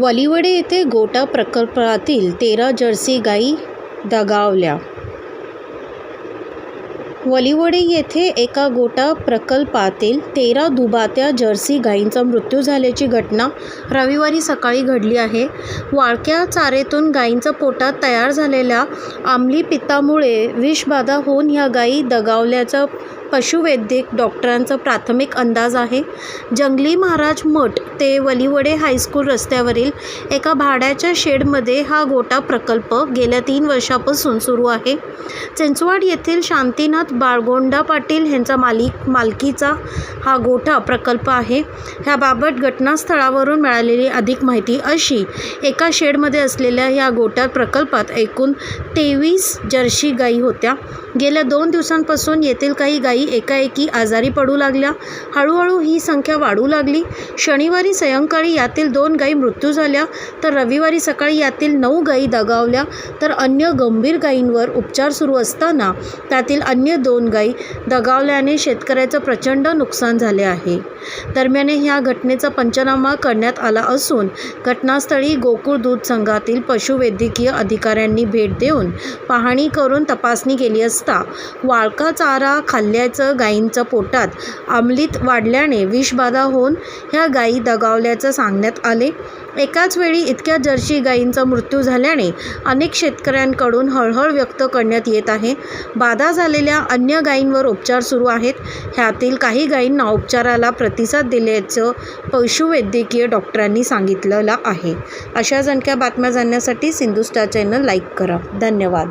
वलिवडे येथे गोटा प्रकल्पातील तेरा जर्सी गायी दगावल्या. वलिवडे येथे एका गोटा प्रकल्पातील तेरा दुबात्या जर्सी गायींचा मृत्यू झाल्याची घटना रविवारी सकाळी घडली आहे. वाळक्या चारेतून गायींच्या पोटात तयार झालेल्या आमली पित्तामुळे विषबाधा होऊन ह्या गायी दगावल्याचा पशुवैद्यक डॉक्टरांचा प्राथमिक अंदाज आहे. जंगली महाराज मठ ते वलिवडे हायस्कूल रस्त्यावरील एका भाड्याच्या शेडमध्ये हा गोटा प्रकल्प गेल्या तीन वर्षापासून सुरू आहे. चिंचवाड येथील शांतीनाथ बाळगोंडा पाटील यांचा मालिक मालकीचा हा गोठा प्रकल्प आहे. ह्याबाबत घटनास्थळावरून मिळालेली अधिक माहिती अशी एका शेडमध्ये असलेल्या या गोट्या प्रकल्पात एकूण तेवीस जर्सी गायी होत्या. गेल्या दोन दिवसांपासून येथील काही गायी एकाएकी आजारी पडू लागल्या. हळूहळू ही संख्या वाढू लागली. शनिवारी सायंकाळी यातील दोन गायी मृत्यू झाल्या तर रविवारी सकाळी यातील नऊ गायी दगावल्या तर अन्य गंभीर गायींवर उपचार सुरू असताना त्यातील अन्य दोन गायी दगावल्याने शेतकऱ्याचं प्रचंड नुकसान झाले आहे. दरम्यान ह्या घटनेचा पंचनामा करण्यात आला असून घटनास्थळी गोकुळ दूध संघातील पशुवैद्यकीय अधिकाऱ्यांनी भेट देऊन पाहणी करून तपासणी केली असता वाळका चारा खाल्ल्या असल्याचं गायींच्या पोटात आम्लीत वाढल्याने विषबाधा होऊन ह्या गायी दगावल्याचं सांगण्यात आले. एकाच वेळी इतक्या जर्सी गायींचा मृत्यू झाल्याने अनेक शेतकऱ्यांकडून हळहळ व्यक्त करण्यात येत आहे. बाधा झालेल्या अन्य गायींवर उपचार सुरू आहेत. ह्यातील काही गायींना उपचाराला प्रतिसाद दिल्याचं पशुवैद्यकीय डॉक्टरांनी सांगितलेलं आहे. अशा आणख्या बातम्या जाणण्यासाठी सिंधुस्टार चॅनल लाईक करा. धन्यवाद.